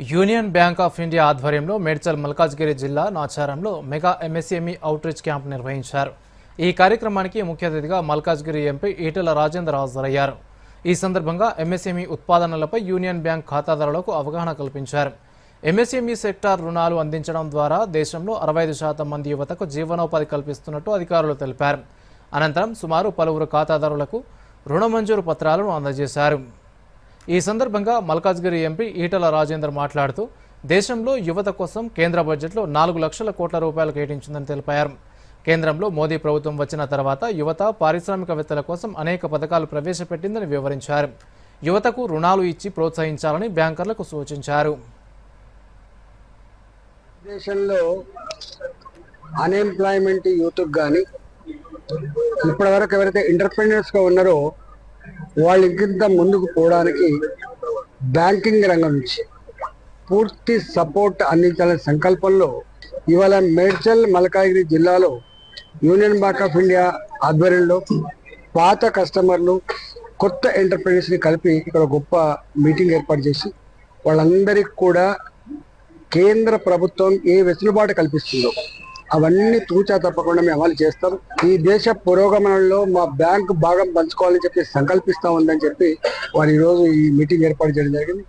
Union bank of India ఆధ్వర్యంలో మేడ్చల్ మల్కాజ్గిరి జిల్లా నాచారంలో మెగా ఎంఎస్ఎంఈ అవుట్రీచ్ క్యాంప్ నిర్వహించారు. ఈ కార్యక్రమానికి ముఖ్య అతిథిగా మల్కాజ్గిరి ఎంపీ ఈటల రాజేందర్ హాజరయ్యారు ఈ సందర్భంగా ఎంఎస్ఎంఈ ఉత్పాదనలపై యూనియన్ బ్యాంక్ ఖాతాదారులకు అవగాహన కల్పించారు. ఎంఎస్ఎంఈ సెక్టార్ రుణాలు అందించడం ద్వారా దేశంలో అరవై ఐదు శాతం మంది యువతకు జీవనోపాధి కల్పిస్తున్నట్టు అధికారులు తెలిపారు. అనంతరం సుమారు పలువురు ఖాతాదారులకు రుణ మంజూరు పత్రాలను అందజేశారు. ఈ సందర్భంగా మల్కాజ్గిరి ఎంపీ ఈటల రాజేందర్ మాట్లాడుతూ దేశంలో యువత కోసం కేంద్ర బడ్జెట్లో నాలుగు లక్షల కోట్ల రూపాయలు కేటాయించిందని తెలిపారు. కేంద్రంలో మోదీ ప్రభుత్వం వచ్చిన తర్వాత యువత పారిశ్రామికవేత్తల కోసం అనేక పథకాలు ప్రవేశపెట్టిందని వివరించారు. యువతకు రుణాలు ఇచ్చి ప్రోత్సహించాలని బ్యాంకర్లకు సూచించారు. దేశంలో అన్ఎంప్లాయ్మెంట్ యూత్కి కానీ ఇప్పటివరకు ఎవరైతే ఎంటర్ప్రీనర్స్గా ఉన్నారో వాళ్ళు ఇంకింత ముందుకు పోవడానికి బ్యాంకింగ్ రంగం నుంచి పూర్తి సపోర్ట్ అందించాలనే సంకల్పంలో ఇవాళ మేడ్చల్ మల్కాగిరి జిల్లాలో యూనియన్ బ్యాంక్ ఆఫ్ ఇండియా ఆధ్వర్యంలో పాత కస్టమర్లు కొత్త ఎంటర్ప్రైనర్స్ని కలిపి ఇక్కడ గొప్ప మీటింగ్ ఏర్పాటు చేసి వాళ్ళందరికీ కూడా కేంద్ర ప్రభుత్వం ఏ వెసులుబాటు కల్పిస్తుందో అవన్నీ తూచా తప్పకుండా మేము అమలు చేస్తాం. ఈ దేశ పురోగమనంలో మా బ్యాంకు భాగం పంచుకోవాలని చెప్పి సంకల్పిస్తా ఉందని చెప్పి వారు ఈరోజు ఈ మీటింగ్ ఏర్పాటు చేయడం జరిగింది.